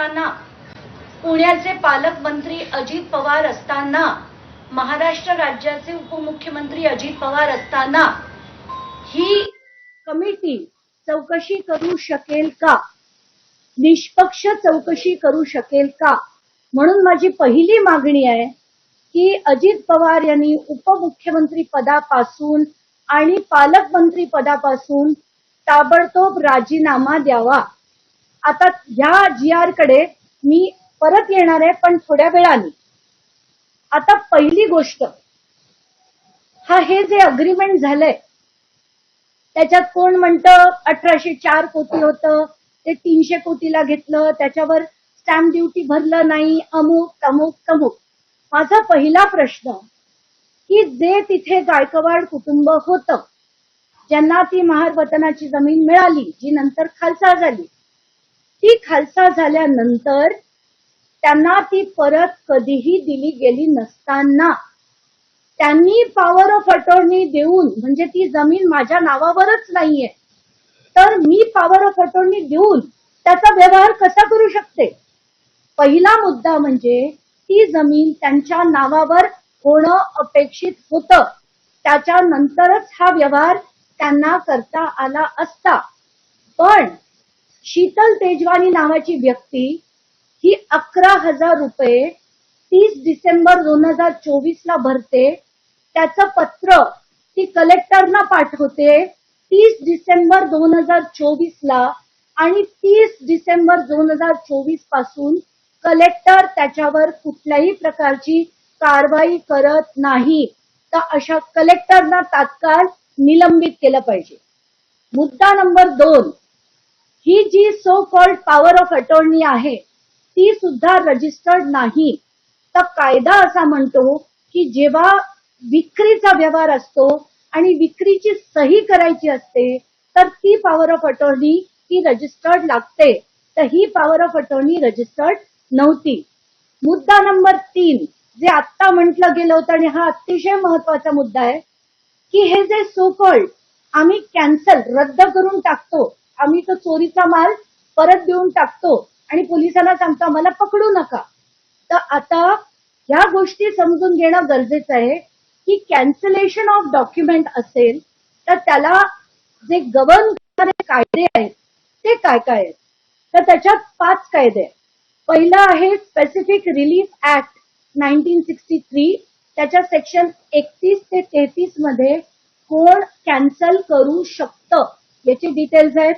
असताना. पुण्याचे पालकमंत्री अजित पवार असताना. महाराष्ट्र राज्याचे उपमुख्यमंत्री अजित पवार असताना. ही कमिटी चौकशी करू शकेल का? निष्पक्ष चौकशी करू शकेल का? म्हणून माझी पहिली मागणी आहे की अजित पवार यांनी उपमुख्यमंत्री पदापासून आणि पालकमंत्री पदापासून ताबडतोब राजीनामा द्यावा. आता ह्या जी आरकडे मी परत येणार आहे पण थोड्या वेळाने. आता पहिली गोष्ट हा हे जे अग्रीमेंट झालंय त्याच्यात कोण म्हणतं अठराशे चार कोटी होतं ते तीनशे कोटीला घेतलं त्याच्यावर स्टॅम्प ड्युटी भरलं नाही अमुक तमुक तमुक. माझा पहिला प्रश्न की जे तिथे गायकवाड कुटुंब होतं ज्यांना ती महार वतनाची जमीन मिळाली जी नंतर खालसा झाली ती खालसा झाल्यानंतर त्यांना ती परत कधीही दिली गेली नसताना. त्यांनी पॉवर ऑफ अटॉर्नी देऊन म्हणजे ती जमीन माझ्या नावावरच नाहीये. तर मी पॉवर ऑफ अटॉर्नी देऊन त्याचा व्यवहार कसा करू शकते? पहिला मुद्दा म्हणजे ती जमीन त्यांच्या नावावर होणं अपेक्षित होतं. त्याच्यानंतरच हा व्यवहार त्यांना करता आला असता. पण शीतल तेजवानी नावाची व्यक्ती ही अकरा हजार रुपये तीस डिसेंबर दोन हजार चोवीस ला भरते. त्याचं पत्र ती कलेक्टरना पाठवते तीस डिसेंबर दोन हजार चोवीस ला आणि तीस डिसेंबर दोन हजार चोवीसपासून कलेक्टर त्याच्यावर कुठल्याही प्रकारची कारवाई करत नाही. तर अशा कलेक्टरना तात्काळ निलंबित केलं पाहिजे. मुद्दा नंबर दोन ही जी so called power of attorney आहे ती सुद्धा रजिस्टर्ड नाही. तर कायदा असा म्हणतो की जेव्हा विक्रीचा व्यवहार असतो आणि विक्रीची सही करायची असते तर ती पॉवर ऑफ अटॉर्नी ही रजिस्टर्ड लागते. तर ही पॉवर ऑफ अटॉर्नी रजिस्टर्ड नव्हती. मुद्दा नंबर तीन जे आत्ता म्हटलं गेलं होतं आणि हा अतिशय महत्त्वाचा मुद्दा आहे की हे जे सो कॉल्ड आम्ही कॅन्सल रद्द करून टाकतो आम्ही तो चोरीचा माल परत देऊन टाकतो आणि पोलिसांना सांगतो मला पकडू नका. तर आता ह्या गोष्टी समजून घेणं गरजेचं आहे की कॅन्सलेशन ऑफ डॉक्युमेंट असेल तर त्याला जे गव्हर्न करणारे कायदे आहेत ते काय काय आहेत? तर त्याच्यात पाच कायदे आहेत. पहिलं आहे specific relief act nineteen sixty three त्याच्या सेक्शन एकतीस ते तेहतीसमध्ये कोण कॅन्सल करू शकतं? याचे डिटेल्स आहेत.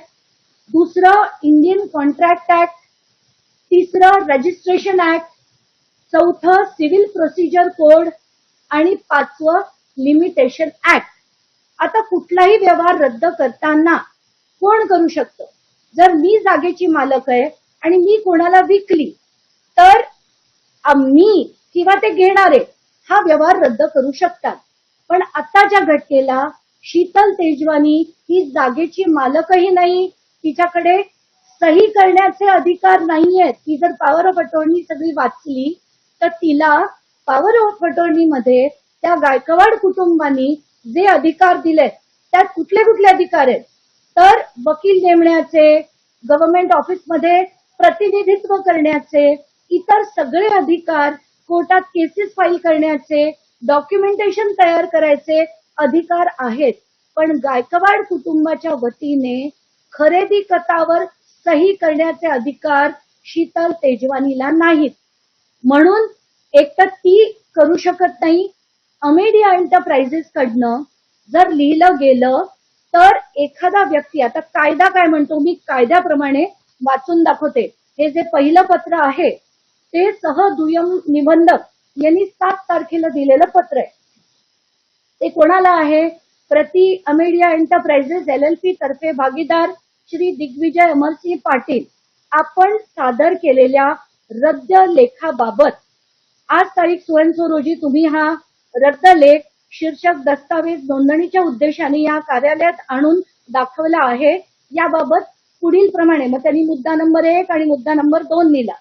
दुसरं इंडियन कॉन्ट्रॅक्ट ऍक्ट तिसरं रजिस्ट्रेशन ऍक्ट चौथं सिव्हिल प्रोसिजर कोड आणि पाचवं लिमिटेशन ऍक्ट आता कुठलाही व्यवहार रद्द करताना कोण करू शकतो? जर मी जागेची मालक आहे आणि मी कोणाला विकली तर मी किंवा ते घेणारे हा व्यवहार रद्द करू शकतात. पण आताच्या घटनेला शीतल तेजवानी ही जागेची मालकही नाही तिच्याकडे सही करण्याचे अधिकार नाहीयेत. ती जर पॉवर ऑफ अटॉर्नी सगळी वाचली तर तिला पॉवर ऑफ अटॉर्नी मध्ये त्या गायकवाड कुटुंबानी जे अधिकार दिलेत त्यात कुठले कुठले अधिकार आहेत? तर वकील नेमण्याचे गव्हर्नमेंट ऑफिसमध्ये प्रतिनिधित्व करण्याचे इतर सगळे अधिकार कोर्टात केसेस फाईल करण्याचे डॉक्युमेंटेशन तयार करायचे अधिकार आहेत. पण गायकवाड कुटुंबाच्या वतीने खरेदी खतावर सही करण्याचे अधिकार शीतल तेजवानीला नाहीत. म्हणून एक तर ती करू शकत नाही. अमेडिया एंटरप्राइजेस कडनं जर लिहिलं गेलं तर एखादा व्यक्ती आता कायदा काय म्हणतो? मी कायद्याप्रमाणे वाचून दाखवते. हे जे पहिलं पत्र आहे ते सह दुय्यम निबंधक यांनी सात तारखेला दिलेलं पत्र आहे. ते कोणाला आहे? प्रति Amedia enterprises L L P तर्फे भागीदार श्री दिग्विजय अमरसिंह पाटील आपण सादर केलेल्या रद्द लेखाबाबत. आज तारीख सोळा रोजी तुम्ही हा रद्द लेख शीर्षक दस्तावेज नोंदणीच्या उद्देशाने या कार्यालयात आणून दाखवला आहे. याबाबत पुढील प्रमाणे मग त्यांनी मुद्दा नंबर एक आणि मुद्दा नंबर दोन लिहिला.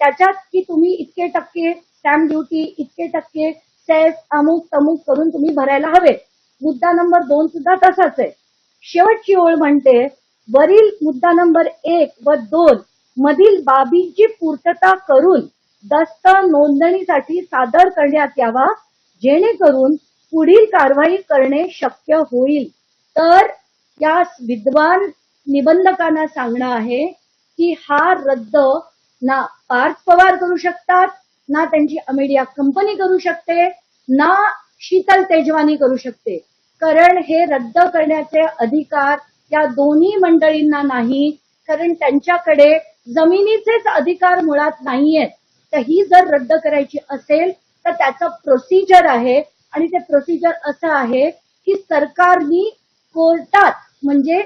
त्याच्यात की तुम्ही इतके टक्के स्टॅम्प ड्युटी इतके टक्के सेस अमुक तमुक करून तुम्ही भरायला हवे मुद्दा नंबर दोन सुद्धा तसाच आहे. शेवटची ओळ म्हणते वरील मुद्दा नंबर एक व दोन मधील बाबींची पूर्तता करून दस्त नोंदणीसाठी सादर करण्यात यावा जेणेकरून पुढील कारवाई करणे शक्य होईल. तर या विद्वान निबंधकांना सांगणं आहे की हा रद्द ना पार्थ पवार करू शकतात ना त्यांची अमेडिया कंपनी करू शकते ना शीतल तेजवानी करू शकते. कारण हे रद्द करण्याचे अधिकार या दोन्ही मंडळींना नाही कारण त्यांच्याकडे जमिनीचेच अधिकार मुळात नाहीयेत. तर ही जर रद्द करायची असेल तर त्याचं प्रोसिजर आहे. आणि ते प्रोसिजर असं आहे की सरकारनी कोर्टात म्हणजे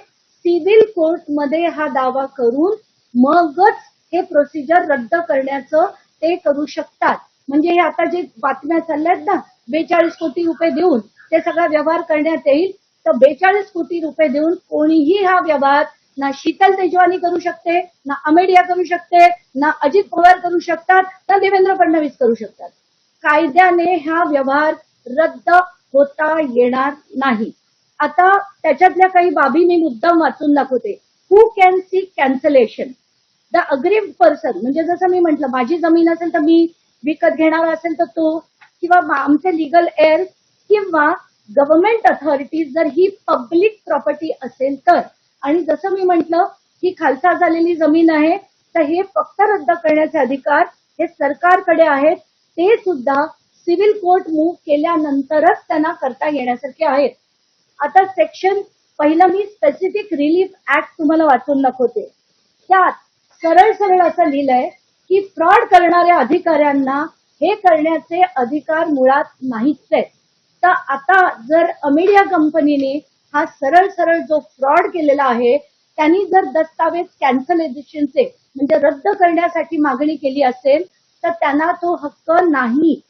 सिव्हिल कोर्टमध्ये हा दावा करून मगच हे प्रोसिजर रद्द करण्याचं ते करू शकतात. म्हणजे हे आता जे बातम्या चालल्यात ना बेचाळीस कोटी रुपये देऊन ते सगळा व्यवहार करण्यात येईल. तर बेचाळीस कोटी रुपये देऊन कोणीही हा व्यवहार ना शीतल तेजवानी करू शकते ना अमेडिया करू शकते ना अजित पवार करू शकतात ना देवेंद्र फडणवीस करू शकतात. कायद्याने हा व्यवहार रद्द होता येणार नाही. आता त्याच्यातल्या काही बाबी मी मुद्दाम वाचून दाखवते. Who can seek cancellation the aggrieved person म्हणजे जसं मी म्हंटल माझी जमीन असेल तर मी विकत घेणारा असेल तर तो किंवा आमचे लिगल एअर किंवा गव्हर्नमेंट अथॉरिटीज जर ही पब्लिक प्रॉपर्टी असेल तर आणि जसं मी म्हंटल ही खालसा झालेली जमीन आहे तर हे फक्त रद्द करण्याचे अधिकार हे सरकारकडे आहेत ते सुद्धा सिव्हिल कोर्ट मूव्ह केल्यानंतरच त्यांना करता येण्यासारखे आहेत. आता सेक्शन पहिलं मी स्पेसिफिक रिलीफ ऍक्ट तुम्हाला वाचून दाखवते. त्यात सरळ सरळ असं लिहिलंय की फ्रॉड करणाऱ्या अधिकाऱ्यांना हे करण्याचे अधिकार मुळात नाहीच आहेत. तर आता जर अमेडिया कंपनीने हा सरळ सरळ जो फ्रॉड केलेला आहे त्यांनी जर दस्तावेज कॅन्सलेशनचे म्हणजे रद्द करण्यासाठी मागणी केली असेल तर त्यांना तो हक्क नाही.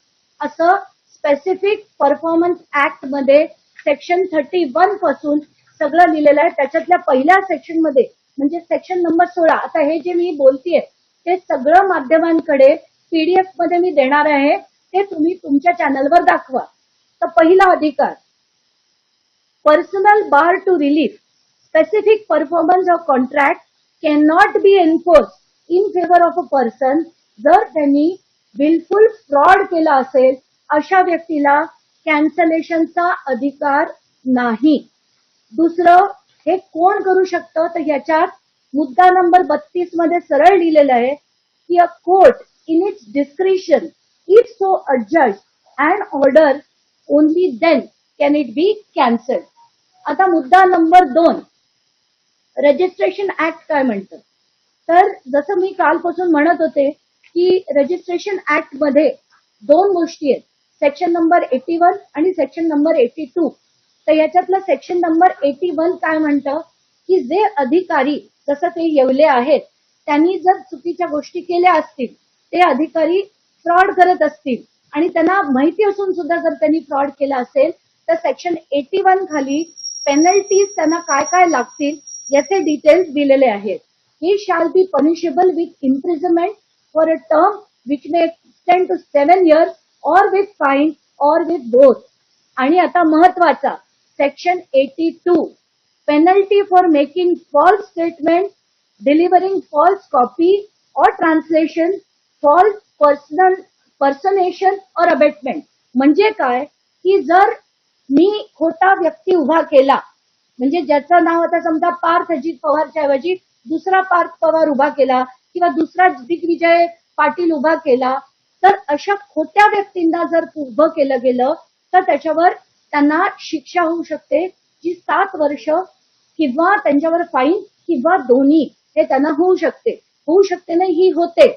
असं स्पेसिफिक परफॉर्मन्स ऍक्टमध्ये सेक्शन थर्टी वनपासून सगळं लिहिलेलं आहे. त्याच्यातल्या पहिल्या सेक्शनमध्ये म्हणजे सेक्शन नंबर सोळा आता हे जे मी बोलतेय ते सगळं माध्यमांकडे पीडीएफमध्ये मी देणार आहे. ते तुम्ही तुमच्या चॅनलवर दाखवा. तर पहिला अधिकार. Personal bar to relief specific performance of contract can not be enforce in favour of a person जर त्यांनी बिलकुल फ्रॉड केला असेल अशा व्यक्तीला कॅन्सलेशनचा अधिकार नाही. दुसरं हे कोण करू शकतं? तर याच्यात मुद्दा नंबर बत्तीसमध्ये सरळ लिहिलेलं आहे की a court in its discretion if so adjudged and order only then can it be cancel आता मुद्दा नंबर दोन. रजिस्ट्रेशन ऍक्ट काय म्हणतं? तर जसं मी कालपासून म्हणत होते की रजिस्ट्रेशन ऍक्टमध्ये दोन गोष्टी आहेत. सेक्शन नंबर एटी वन आणि सेक्शन नंबर एटी टू तर याच्यातलं सेक्शन नंबर एटी वन काय म्हणतं? की जे अधिकारी जसं ते येवले आहेत त्यांनी जर चुकीच्या गोष्टी केल्या असतील ते अधिकारी फ्रॉड करत असतील आणि त्यांना माहिती असून सुद्धा जर त्यांनी फ्रॉड केला असेल तर सेक्शन एटी वन खाली पेनल्टीज त्यांना काय काय लागतील याचे डिटेल्स दिलेले आहेत. He shall be punishable with imprisonment for a term which may extend to seven years or with fine or with both आणि आता महत्त्वाचा section eighty two penalty for making false statement delivering false copy or translation false personal personation or abetment म्हणजे काय? की जर मी खोटा व्यक्ती उभा केला म्हणजे ज्याचं नाव आता समजा पार्थ अजित पवारच्या ऐवजी दुसरा पार्थ पवार उभा केला किंवा दुसरा दिग्विजय पाटील उभा केला तर अशा खोट्या व्यक्तींना जर उभं केलं गेलं तर त्याच्यावर त्यांना शिक्षा होऊ शकते जी सात वर्ष किंवा त्यांच्यावर फाईन किंवा दोन्ही हे त्यांना होऊ शकते. होऊ शकते नाही ही होते.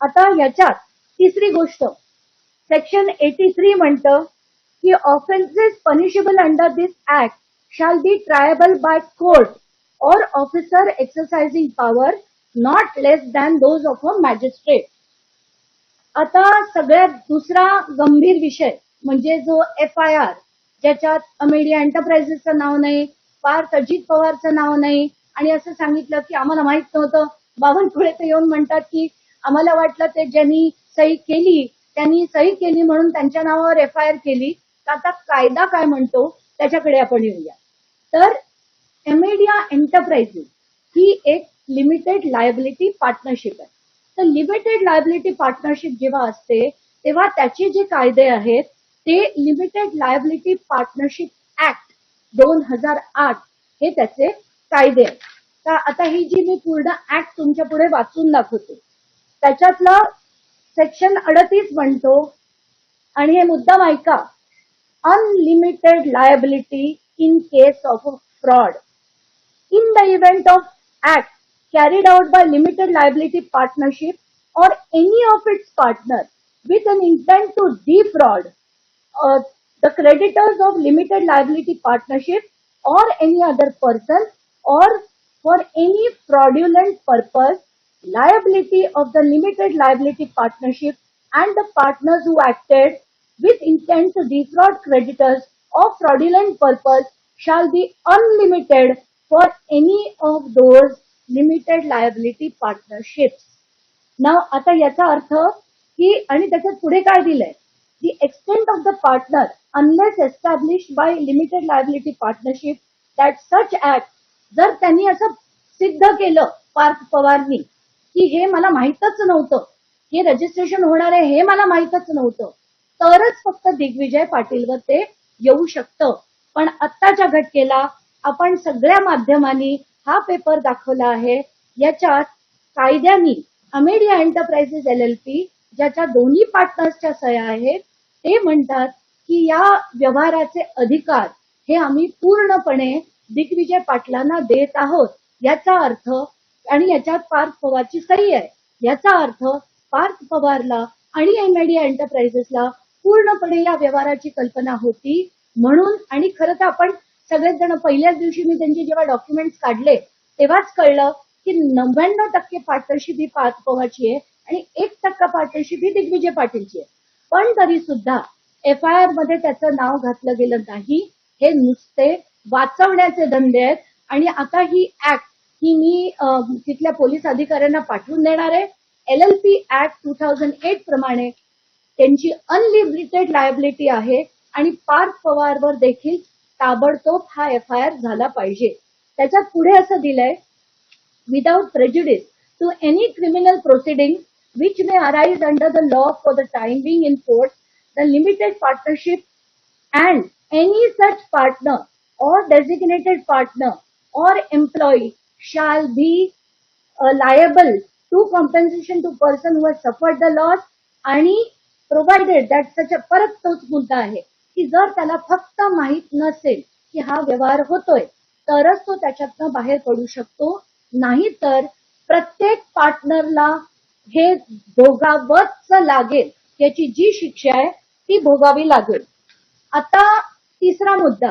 आता याच्यात तिसरी गोष्ट सेक्शन एटी थ्री म्हणतं की offences punishable under this act shall be triable by court or officer exercising power not less than those of a magistrate. आता सगळ्यात दुसरा गंभीर विषय म्हणजे जो एफ आय आर ज्याच्यात अमेडिया एंटरप्राइजेसचं नाव नाही पार्थ अजित पवारचं नाव नाही आणि असं सांगितलं की आम्हाला माहीत नव्हतं बावनकुळे ते येऊन म्हणतात की आम्हाला वाटलं ते ज्यांनी सही केली त्यांनी सही केली म्हणून त्यांच्या नावावर एफ आय आर केली. तर आता कायदा काय म्हणतो त्याच्याकडे आपण येऊया. तर एमेडिया एंटरप्राइजेस ही एक लिमिटेड लायबिलिटी पार्टनरशिप आहे. तर लिमिटेड लायबिलिटी पार्टनरशिप जेव्हा असते तेव्हा त्याचे जे कायदे आहेत ते लिमिटेड लायबिलिटी पार्टनरशिप ऍक्ट दोन हजार आठ हे त्याचे कायदे आहेत. तर आता ही जी मी पूर्ण ऍक्ट तुमच्यापुढे वाचून दाखवते त्याच्यातलं सेक्शन अडतीस म्हणतो आणि हे मुद्दाम ऐका unlimited liability in case of fraud in the event of act carried out by limited liability partnership or any of its partner with an intent to defraud uh, the creditors of limited liability partnership or any other person or for any fraudulent purpose liability of the limited liability partnership and the partners who acted with intent to defraud creditors of fraudulent purpose shall be unlimited for any of those limited liability partnerships. Now आता याचा अर्थ की आणि त्याच्यात पुढे काय दिलंय the extent of the partner unless establish by limited liability partnership that such act जर त्यांनी असं सिद्ध केलं पार्थ पवारनी की हे मला माहीतच नव्हतं. हे रजिस्ट्रेशन होणार आहे हे मला माहीतच नव्हतं. तरच फक्त दिग्विजय पाटीलवर ते येऊ शकतं. पण आत्ताच्या घटकेला आपण सगळ्या माध्यमांनी हा पेपर दाखवला आहे याच्यात कायद्यानी Amedia enterprises L L P ज्याच्या दोन्ही पार्टनर्सच्या सह्या आहेत ते म्हणतात की या व्यवहाराचे अधिकार हे आम्ही पूर्णपणे दिग्विजय पाटलांना देत आहोत. याचा अर्थ आणि याच्यात पार्थ पवारची सही आहे. याचा अर्थ पार्थ पवारला आणि एमआयडिया एंटरप्राइजेसला पूर्णपणे या व्यवहाराची कल्पना होती म्हणून आणि खरं तर आपण सगळेच जण पहिल्याच दिवशी मी त्यांचे जेव्हा डॉक्युमेंट्स काढले तेव्हाच कळलं की नव्याण्णव टक्के पार्टनरशिप ही पार्थ पवारची आहे आणि एक टक्का पार्टनरशिप ही दिग्विजय पाटीलची आहे. पण तरी सुद्धा एफ आय आरमध्ये त्याचं नाव घातलं गेलं नाही. हे नुसते वाचवण्याचे धंदे आहेत आणि आता ही ऍक्ट की मी तिथल्या पोलीस अधिकाऱ्यांना पाठवून देणार आहे. L L P act two thousand eight प्रमाणे त्यांची अनलिमिटेड लायबिलिटी आहे आणि पार्थ पवारवर देखील ताबडतोब हा एफ आय आर झाला पाहिजे. त्याच्यात पुढे असं दिलंय without prejudice to any criminal proceeding which may arise under the law for the time being in force the limited partnership and any such partner or designated partner or employee shall be uh, liable to compensation to person who has suffered the loss आणि provided that such a परत तोच मुद्दा आहे की जर त्याला फक्त माहीत नसेल की हा व्यवहार होतोय तरच तो त्याच्यातनं बाहेर पडू शकतो. नाही तर प्रत्येक पार्टनरला हे भोगावंच लागेल याची जी शिक्षा आहे ती भोगावी लागेल. आता तिसरा मुद्दा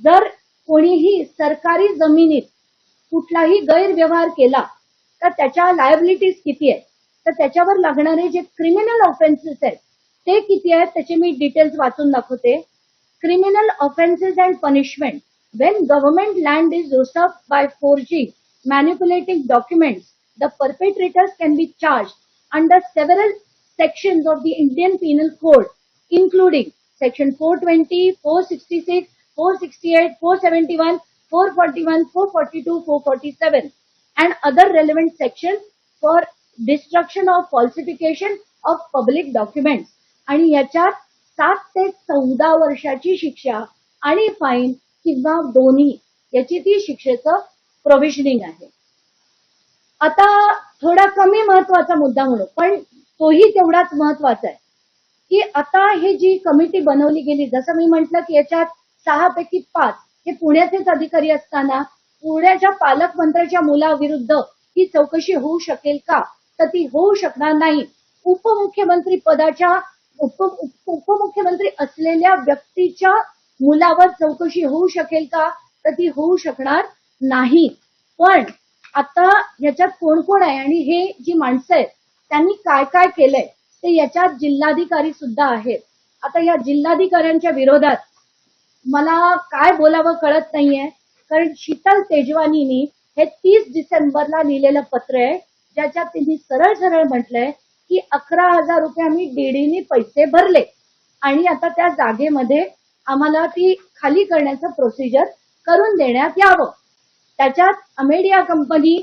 जर कोणीही सरकारी जमिनीत कुठलाही गैरव्यवहार केला तर त्याच्या लायबिलिटीज किती आहेत? तर त्याच्यावर लागणारे जे क्रिमिनल ऑफेन्सेस आहेत ते किती आहेत? त्याचे मी डिटेल्स वाचून दाखवते. Criminal offences and punishment when government land is रोसअप by forgery manipulating document the perpetrators can be charge under several section of the Indian penal code including section four twenty four sixty six four sixty eight four seventy one 441, 442, 447, and other relevant sections for destruction or falsification of public documents. आणि याच्यात सात ते चौदा वर्षाची शिक्षा आणि fine किंवा दोन्ही याची ती शिक्षेचं प्रोव्हिजनिंग आहे आता थोडा कमी महत्त्वाचा मुद्दा म्हणून पण तोही तेवढाच महत्त्वाचा आहे की आता ही जी कमिटी बनवली गेली जसं मी म्हंटल की याच्यात सहा पैकी पाच हे पुण्याचेच अधिकारी असताना पुण्याच्या पालकमंत्र्याच्या मुलाविरुद्ध ही चौकशी होऊ शकेल का? तर ती होऊ शकणार नाही. उपमुख्यमंत्री पदाच्या उप उपमुख्यमंत्री असलेल्या व्यक्तीच्या मुलावर चौकशी होऊ शकेल का? तर ती होऊ शकणार नाही. पण आता याच्यात कोण कोण आहे आणि हे जी माणसं आहेत त्यांनी काय काय केलंय ते याच्यात जिल्हाधिकारी सुद्धा आहेत. आता या जिल्हाधिकाऱ्यांच्या विरोधात मला काय बोलावं कळत नाहीये. कारण शीतल तेजवानीनी हे तीस डिसेंबरला लिहिलेलं पत्र आहे ज्याच्यात तिने सरळ सरळ म्हटलंय की अकरा हजार रुपये आम्ही डीडीने पैसे भरले. आणि आता त्या जागेमध्ये आम्हाला ती खाली करण्याचं प्रोसिजर करून देण्यात यावं. त्याच्यात अमेडिया कंपनी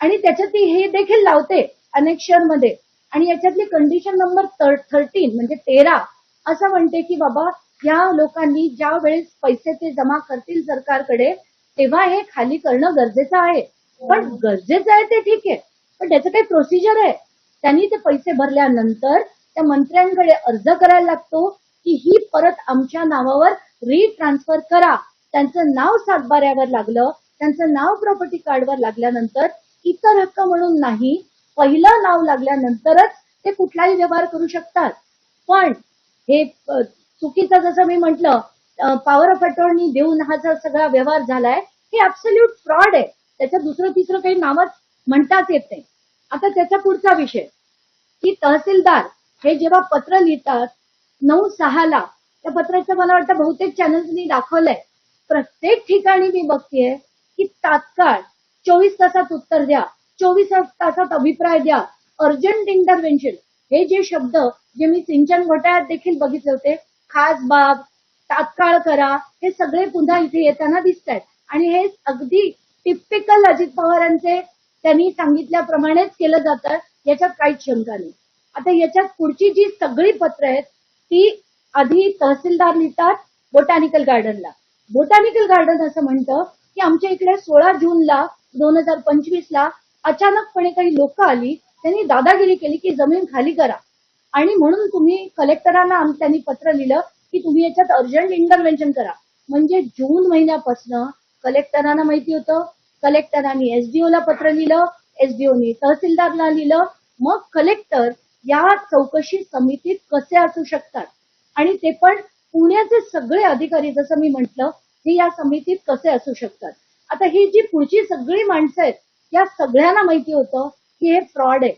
आणि त्याच्यात ती हे देखील लावते अनेक्शनमध्ये आणि याच्यातली कंडिशन नंबर थर्टीन म्हणजे तेरा असं म्हणते की बाबा या लोकांनी ज्या वेळेस पैसे ते जमा करतील सरकारकडे तेव्हा हे खाली करणं गरजेचं आहे. पण गरजेचं आहे ते ठीक आहे. पण त्याचं काही प्रोसिजर आहे. त्यांनी ते पैसे भरल्यानंतर त्या मंत्र्यांकडे अर्ज करायला लागतो की ही परत आमच्या नावावर रिट्रान्सफर करा. त्यांचं नाव सातबाऱ्यावर लागलं. त्यांचं नाव प्रॉपर्टी कार्डवर लागल्यानंतर इतर हक्क म्हणून नाही पहिलं नाव लागल्यानंतरच ते कुठलाही व्यवहार करू शकतात. पण हे चुकीचं जसं मी म्हंटल पॉवर ऑफ अटॉर्नी देऊन हा जो सगळा व्यवहार झालाय हे ऍब्सल्यूट फ्रॉड आहे. त्याच्यात दुसरं तिसरं काही नावच म्हणताच येत नाही. आता त्याचा पुढचा विषय. की तहसीलदार हे जेव्हा पत्र लिहितात नऊ सहाला त्या पत्राचं मला वाटतं बहुतेक चॅनल्सनी दाखवलंय. प्रत्येक ठिकाणी मी बघतेय की तात्काळ चोवीस तासात उत्तर द्या चोवीस तासात अभिप्राय द्या. अर्जंट इंटरव्हेन्शन हे जे शब्द जे मी सिंचन घोटाळ्यात देखील बघितले होते खास बाब तात्काळ करा हे सगळे पुन्हा इथे येताना दिसत आहेत आणि हे अगदी टिपिकल अजित पवारांचे त्यांनी सांगितल्याप्रमाणेच केलं जातं याच्यात काहीच शंका नाही. आता याच्यात पुढची जी सगळी पत्र आहेत ती आधी तहसीलदार लिहितात बोटॅनिकल गार्डनला बोटॅनिकल गार्डन असं म्हणतं की आमच्या इकडे सोळा जूनला दोन हजार पंचवीस ला अचानकपणे काही लोक आली त्यांनी दादागिरी केली की जमीन खाली करा. आणि म्हणून तुम्ही कलेक्टरांना त्यांनी पत्र लिहिलं की तुम्ही याच्यात अर्जंट इंटरव्हेन्शन करा. म्हणजे जून महिन्यापासून कलेक्टरांना माहिती होतं कलेक्टरांनी एसडीओ ला पत्र लिहिलं एसडीओनी तहसीलदारला लिहिलं. मग कलेक्टर या चौकशी समितीत कसे असू शकतात? आणि ते पण पुण्याचे सगळे अधिकारी जसं मी म्हंटल हे या समितीत कसे असू शकतात? आता ही जी पुढची सगळी माणसं आहेत या सगळ्यांना माहिती होतं की हे फ्रॉड आहे.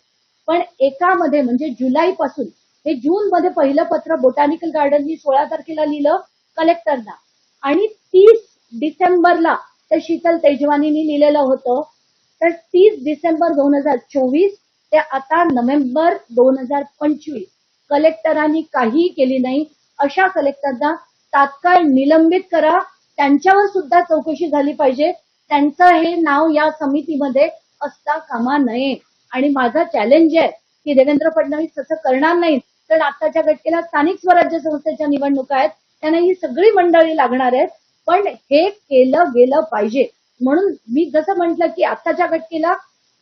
पण एकामध्ये म्हणजे जुलैपासून हे जून मध्ये पहिलं पत्र बोटॅनिकल गार्डननी सोळा तारखेला लिहिलं कलेक्टरना आणि तीस डिसेंबरला ते शीतल तेजवानीनी लिहिलेलं होतं. तर तीस डिसेंबर दोन हजार चोवीस ते आता नोव्हेंबर दोन हजार पंचवीस कलेक्टरांनी काहीही केली नाही. अशा कलेक्टरना तात्काळ निलंबित करा. त्यांच्यावर सुद्धा चौकशी झाली पाहिजे. त्यांचं हे नाव या समितीमध्ये असता कामा नये. आणि माझा चॅलेंज आहे की देवेंद्र फडणवीस तसं करणार नाहीत. तर आताच्या घटकेला स्थानिक स्वराज्य संस्थेच्या निवडणुका आहेत. त्यांना ही सगळी मंडळी लागणार आहेत. पण हे केलं गेलं पाहिजे. म्हणून मी जसं म्हटलं की आताच्या घटकेला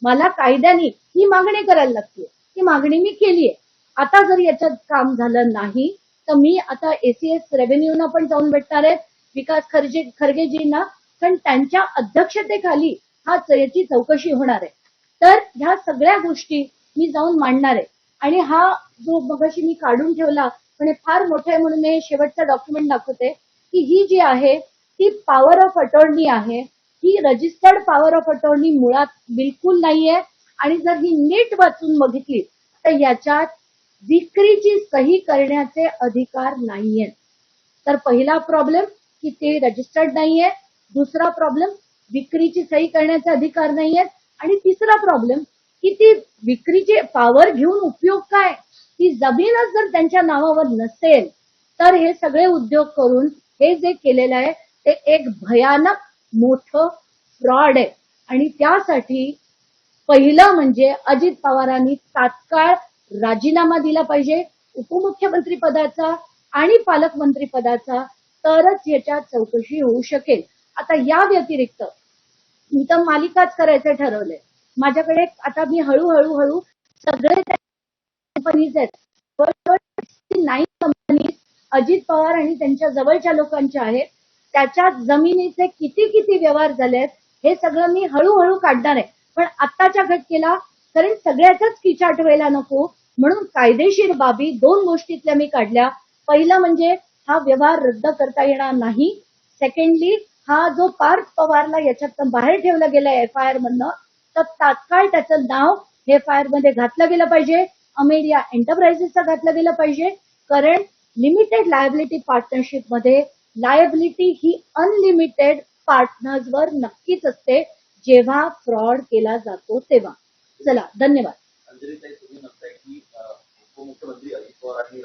मला कायद्याने ही मागणी करायला लागते. ही मागणी मी केली आहे. आता जर याच्यात काम झालं नाही तर मी आता एसीएस रेव्हेन्यूना पण जाऊन भेटणार आहे विकास खरगे खरगेजींना. कारण त्यांच्या अध्यक्षतेखाली हा च- याची चौकशी होणार आहे. तर ह्या सगळ्या गोष्टी मी जाऊन मांडणार आहे. आणि हा जो मगाशी मी काढून ठेवला पण फार मोठं आहे म्हणून मी शेवटचा डॉक्युमेंट दाखवते की ही जी आहे ती पॉवर ऑफ अटॉर्नी आहे. ही रजिस्टर्ड पॉवर ऑफ अटॉर्नी मुळात बिलकुल नाहीये. आणि जर ही नीट वाचून बघितली तर याच्यात विक्रीची सही करण्याचे अधिकार नाहीये. तर पहिला प्रॉब्लेम की ते रजिस्टर्ड नाहीये. दुसरा प्रॉब्लेम विक्रीची सही करण्याचे अधिकार नाहीयेत आणि तिसरा प्रॉब्लेम की ती विक्रीचे पॉवर घेऊन उपयोग काय? ती जमीनच जर त्यांच्या नावावर नसेल तर हे सगळे उद्योग करून हे जे केलेलं आहे ते एक भयानक मोठं फ्रॉड आहे. आणि त्यासाठी पहिलं म्हणजे अजित पवारांनी तात्काळ राजीनामा दिला पाहिजे उपमुख्यमंत्री पदाचा आणि पालकमंत्री पदाचा तरच याच्यात चौकशी होऊ शकेल. आता या व्यतिरिक्त मी तर मालिकाच करायचं ठरवलंय. माझ्याकडे आता मी हळूहळू हळू सगळे कंपनीज आहेत. नाईन कंपनीज अजित पवार आणि त्यांच्या जवळच्या लोकांच्या आहेत. त्याच्यात जमिनीचे किती किती व्यवहार झालेत हे सगळं मी हळूहळू काढणार आहे. पण आत्ताच्या घटकेला कारण सगळ्याचाच किचाट व्हायला नको म्हणून कायदेशीर बाबी दोन गोष्टीतल्या मी काढल्या. पहिलं म्हणजे हा व्यवहार रद्द करता येणार नाही. सेकंडली हा जो पार्थ पवारला याच्यात बाहेर ठेवलं गेलं एफ आय आर मधनं तर तात्काळ त्याचं नाव एफ आय आरमध्ये घातलं गेलं पाहिजे. अमेरिया एंटरप्राइजेसचं घातलं गेलं पाहिजे. कारण लिमिटेड लायबिलिटी पार्टनरशिपमध्ये लायबिलिटी ही अनलिमिटेड पार्टनर्सवर नक्कीच असते जेव्हा फ्रॉड केला जातो तेव्हा. चला धन्यवाद. उपमुख्यमंत्री अजित पवार आणि